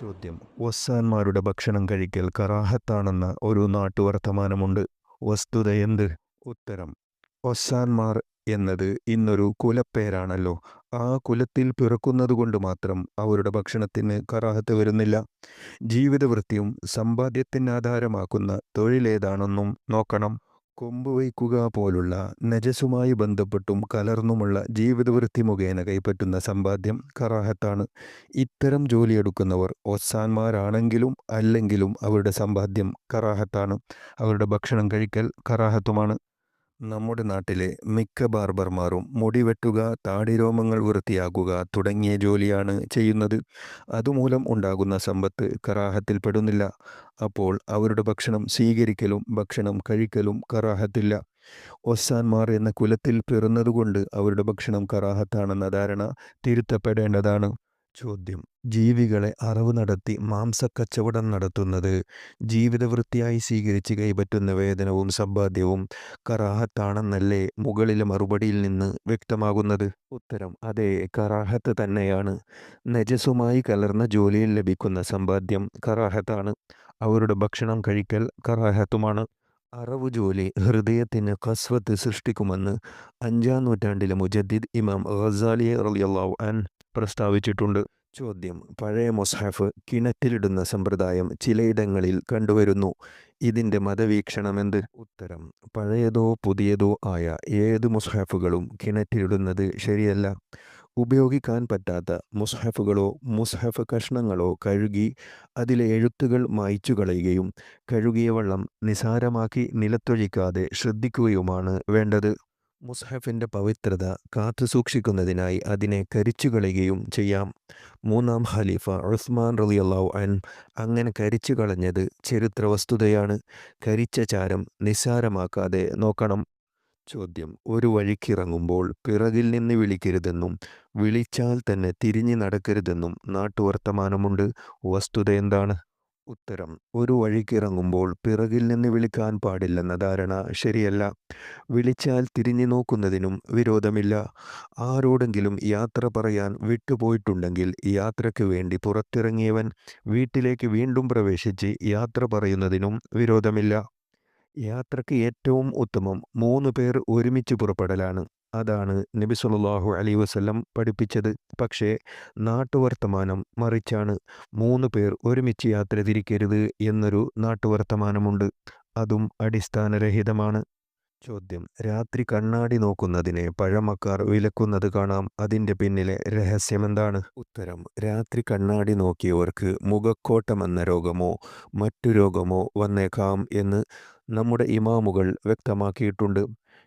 ചോദ്യം. വസ്സാന്മാരുടെ ഭക്ഷണം കഴിക്കൽ കറാഹത്താണെന്ന ഒരു നാട്ടുവർത്തമാനമുണ്ട്. വസ്തുത എന്ത്? ഉത്തരം. ഒസ്സാൻമാർ എന്നത് ഇന്നൊരു കുലപ്പേരാണല്ലോ. ആ കുലത്തിൽ പിറക്കുന്നതുകൊണ്ട് മാത്രം അവരുടെ ഭക്ഷണത്തിന് കറാഹത്ത് വരുന്നില്ല. ജീവിതവൃത്തിയും സമ്പാദ്യത്തിന് ആധാരമാക്കുന്ന തൊഴിലേതാണെന്നും നോക്കണം. കൊമ്പ് വയ്ക്കുക പോലുള്ള നജസുമായി ബന്ധപ്പെട്ടും കലർന്നുമുള്ള ജീവിതവൃത്തി മുഖേന കൈപ്പറ്റുന്ന സമ്പാദ്യം കറാഹത്താണ്. ഇത്തരം ജോലിയെടുക്കുന്നവർ ഒസാന്മാരാണെങ്കിലും അല്ലെങ്കിലും അവരുടെ സമ്പാദ്യം കറാഹത്താണ്. അവരുടെ ഭക്ഷണം കഴിക്കൽ കറാഹത്തുമാണ്. നമ്മുടെ നാട്ടിലെ മിക്ക ബാർബർമാരും മുടി വെട്ടുക താടിരോമങ്ങൾ വൃത്തിയാക്കുക തുടങ്ങിയ ജോലിയാണ് ചെയ്യുന്നത്. അതുമൂലം ഉണ്ടാകുന്ന സമ്പത്ത് കറാഹത്തിൽപ്പെടുന്നില്ല അപ്പോൾ അവരുടെ ഭക്ഷണം സ്വീകരിക്കലും ഭക്ഷണം കഴിക്കലും കറാഹത്തില്ല. ഒസാൻമാർ എന്ന കുലത്തിൽ പിറന്നതുകൊണ്ട് അവരുടെ ഭക്ഷണം കറാഹത്താണെന്ന ധാരണ തിരുത്തപ്പെടേണ്ടതാണ്. ചോദ്യം. ജീവികളെ അറവ് നടത്തി മാംസക്കച്ചവടം നടത്തുന്നത്. ജീവിതവൃത്തിയായി സ്വീകരിച്ച് കൈപ്പറ്റുന്ന വേതനവും സമ്പാദ്യവും കറാഹത്താണെന്നല്ലേ മുകളിലെ മറുപടിയിൽ നിന്ന് വ്യക്തമാകുന്നത്? ഉത്തരം അതേ കറാഹത്ത് തന്നെയാണ്. നജസുമായി കലർന്ന ജോലിയിൽ ലഭിക്കുന്ന സമ്പാദ്യം കറാഹത്താണ്. അവരുടെ ഭക്ഷണം കഴിക്കൽ കറാഹത്തുമാണ്. അറവ് ജോലി ഹൃദയത്തിന് കസ്വത്ത് സൃഷ്ടിക്കുമെന്ന് അഞ്ചാം നൂറ്റാണ്ടിലെ മുജദ്ദിദ് ഇമാം ഗസാലി റളിയല്ലാഹു അൻ പ്രസ്താവിച്ചിട്ടുണ്ട്. ചോദ്യം. പഴയ മൊസാഫ് കിണറ്റിലിടുന്ന സമ്പ്രദായം ചിലയിടങ്ങളിൽ കണ്ടുവരുന്നു. ഇതിന്റെ മതവീക്ഷണമെന്ത്? ഉത്തരം. പഴയതോ പുതിയതോ ആയ ഏത് മൊസാഫുകളും കിണറ്റിലിടുന്നത് ശരിയല്ല. ഉപയോഗിക്കാൻ പറ്റാത്ത മുസ്ഹഫുകളോ മുസ്ഹഫ് കഷ്ണങ്ങളോ കഴുകി അതിലെ എഴുത്തുകൾ മായ്ച്ചു കളയുകയും കഴുകിയ വെള്ളം നിസാരമാക്കി നിലത്തൊഴിക്കാതെ ശ്രദ്ധിക്കുകയുമാണ് വേണ്ടത്. മുസ്ഹഫിന്റെ പവിത്രത കാത്തു സൂക്ഷിക്കുന്നതിനായി അതിനെ കരിച്ചു കളയുകയും ചെയ്യാം. മൂന്നാം ഖലീഫ ഉസ്മാൻ റളിയല്ലാഹു അൻ അങ്ങനെ കരിച്ചു കളഞ്ഞത് ചരിത്ര വസ്തുതയാണ് കരിച്ച ചാരം നിസ്സാരമാക്കാതെ നോക്കണം. ചോദ്യം. ഒരു വഴിക്കിറങ്ങുമ്പോൾ പിറകിൽ നിന്ന് വിളിക്കരുതെന്നും വിളിച്ചാൽ തന്നെ തിരിഞ്ഞു നടക്കരുതെന്നും നാട്ടുവർത്തമാനമുണ്ട്. വസ്തുത എന്താണ്? ഉത്തരം. ഒരു വഴിക്കിറങ്ങുമ്പോൾ പിറകിൽ നിന്ന് വിളിക്കാൻ പാടില്ലെന്ന ധാരണ ശരിയല്ല. വിളിച്ചാൽ തിരിഞ്ഞു നോക്കുന്നതിനും വിരോധമില്ല. ആരോടെങ്കിലും യാത്ര പറയാൻ വിട്ടുപോയിട്ടുണ്ടെങ്കിൽ യാത്രയ്ക്ക് വേണ്ടി പുറത്തിറങ്ങിയവൻ വീട്ടിലേക്ക് വീണ്ടും പ്രവേശിച്ച് യാത്ര പറയുന്നതിനും വിരോധമില്ല. യാത്രയ്ക്ക് ഏറ്റവും ഉത്തമം മൂന്ന് പേർ ഒരുമിച്ച് പുറപ്പെടലാണ്. അതാണ് നബി സല്ലല്ലാഹു അലൈഹി വസല്ലം പഠിപ്പിച്ചത്. പക്ഷേ നാട്ടുവർത്തമാനം മറിച്ചാണ് മൂന്ന് പേർ ഒരുമിച്ച് യാത്ര തിരിക്കരുത് എന്നൊരു നാട്ടുവർത്തമാനമുണ്ട്. അതും അടിസ്ഥാനരഹിതമാണ്. ചോദ്യം. രാത്രി കണ്ണാടി നോക്കുന്നതിനെ പഴമക്കാർ വിലക്കുന്നത് കാണാം. അതിന്റെ പിന്നിലെ രഹസ്യമെന്താണ്? ഉത്തരം. രാത്രി കണ്ണാടി നോക്കിയവർക്ക് മുഖക്കോട്ടമെന്ന രോഗമോ മറ്റു രോഗമോ വന്നേക്കാം എന്ന് നമ്മുടെ ഇമാമുകൾ വ്യക്തമാക്കിയിട്ടുണ്ട്.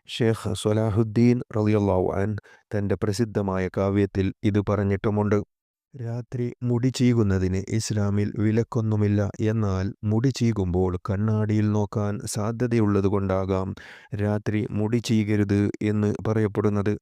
ഷേഖ് സൊലാഹുദ്ദീൻ റളിയല്ലാഹു അൻ തന്റെ പ്രസിദ്ധമായ കാവ്യത്തിൽ ഇത് പറഞ്ഞിട്ടുമുണ്ട്. രാത്രി മുടി ചീകുന്നതിന് ഇസ്ലാമിൽ വിലക്കൊന്നുമില്ല എന്നാൽ മുടി ചീകുമ്പോൾ കണ്ണാടിയിൽ നോക്കാൻ സാധ്യതയുള്ളതുകൊണ്ടാകാം രാത്രി മുടി ചീകരുത് എന്ന് പറയപ്പെടുന്നത്.